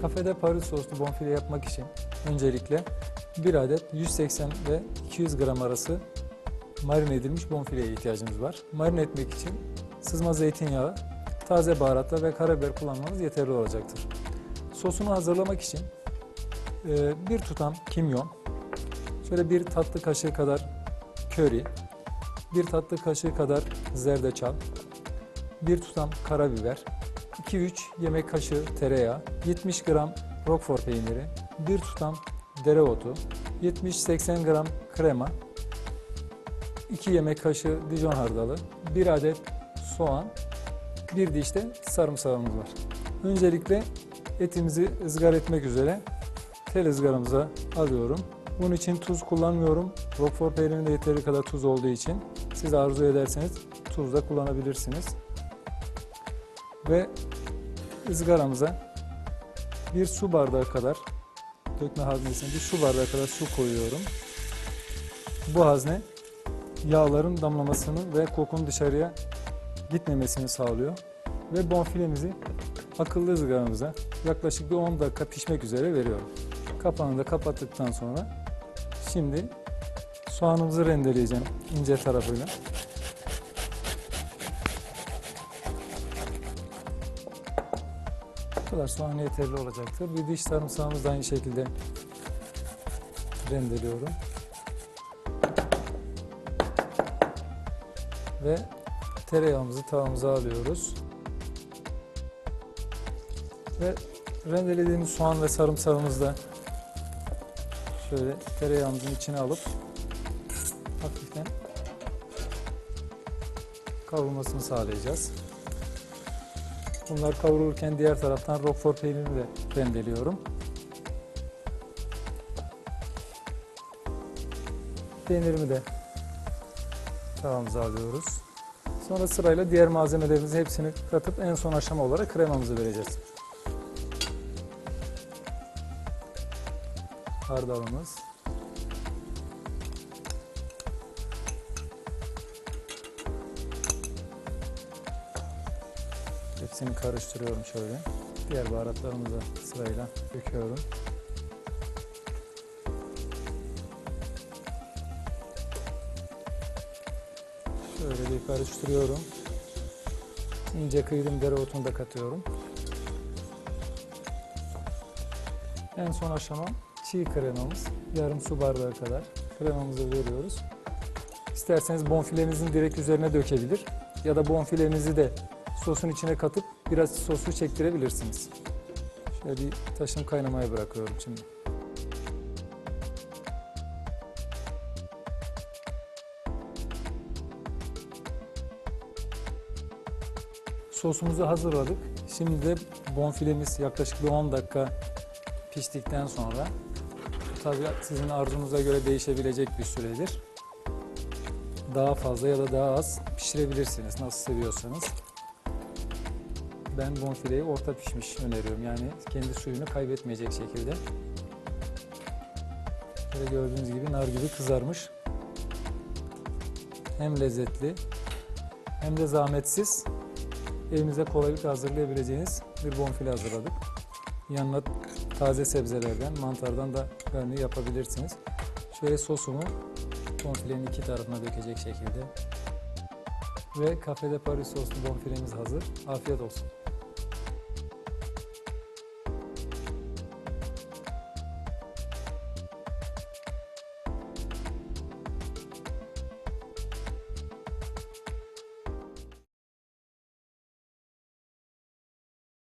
Kafede Paris soslu bonfile yapmak için öncelikle bir adet 180 ve 200 gram arası marine edilmiş bonfileye ihtiyacımız var. Marine etmek için sızma zeytinyağı, taze baharatlar ve karabiber kullanmanız yeterli olacaktır. Sosunu hazırlamak için e, bir tutam kimyon, şöyle bir tatlı kaşığı kadar köri, bir tatlı kaşığı kadar zerdeçal, bir tutam karabiber, 2-3 yemek kaşığı tereyağı, 70 gram roquefort peyniri, bir tutam dereotu, 70-80 gram krema, 2 yemek kaşığı dijon hardalı, 1 adet soğan, bir diş de sarımsağımız var. Öncelikle etimizi ızgara etmek üzere tel ızgaramıza alıyorum. Bunun için tuz kullanmıyorum. Roquefort peynirinde yeteri kadar tuz olduğu için siz arzu ederseniz tuz da kullanabilirsiniz. Ve ızgaramıza bir su bardağı kadar dökme haznesine bir su bardağı kadar su koyuyorum. Bu hazne yağların damlamasını ve kokunun dışarıya gitmemesini sağlıyor. Ve bonfilemizi akıllı ızgaramıza yaklaşık bir 10 dakika pişmek üzere veriyorum. Kapağını da kapattıktan sonra şimdi soğanımızı rendeleyeceğim ince tarafıyla. Kadar soğan yeterli olacaktır. Bir diş sarımsağımızı da aynı şekilde rendeliyorum. Ve tereyağımızı tavamıza alıyoruz. Ve rendelediğimiz soğan ve sarımsağımızı da şöyle tereyağımızın içine alıp hafiften kavrulmasını sağlayacağız. Bunlar kavrulurken diğer taraftan roquefort peynirini de rendeliyorum. Peynirimi de tavamıza alıyoruz. Sonra sırayla diğer malzemelerimizi hepsini katıp en son aşama olarak kremamızı vereceğiz. Hardalımız. Hepsini karıştırıyorum şöyle. Diğer baharatlarımızı sırayla döküyorum. Şöyle bir karıştırıyorum. İnce kıydım dereotunu da katıyorum. En son aşama çiğ kremamız. Yarım su bardağı kadar kremamızı veriyoruz. İsterseniz bonfilenizin direkt üzerine dökebilir ya da bonfilenizi de sosun içine katıp biraz sosu çektirebilirsiniz. Şöyle bir taşım kaynamaya bırakıyorum şimdi. Sosumuzu hazırladık. Şimdi de bonfilemiz yaklaşık bir 10 dakika piştikten sonra tabii sizin arzunuza göre değişebilecek bir süredir. Daha fazla ya da daha az pişirebilirsiniz nasıl seviyorsanız. Ben bonfileyi orta pişmiş öneriyorum. Yani kendi suyunu kaybetmeyecek şekilde. Böyle gördüğünüz gibi nar gibi kızarmış. Hem lezzetli hem de zahmetsiz evinize kolaylıkla hazırlayabileceğiniz bir bonfile hazırladık. Yanına taze sebzelerden, mantardan da garni yapabilirsiniz. Şöyle sosumu bonfilenin iki tarafına dökecek şekilde. Ve kafede Paris soslu bonfilemiz hazır. Afiyet olsun.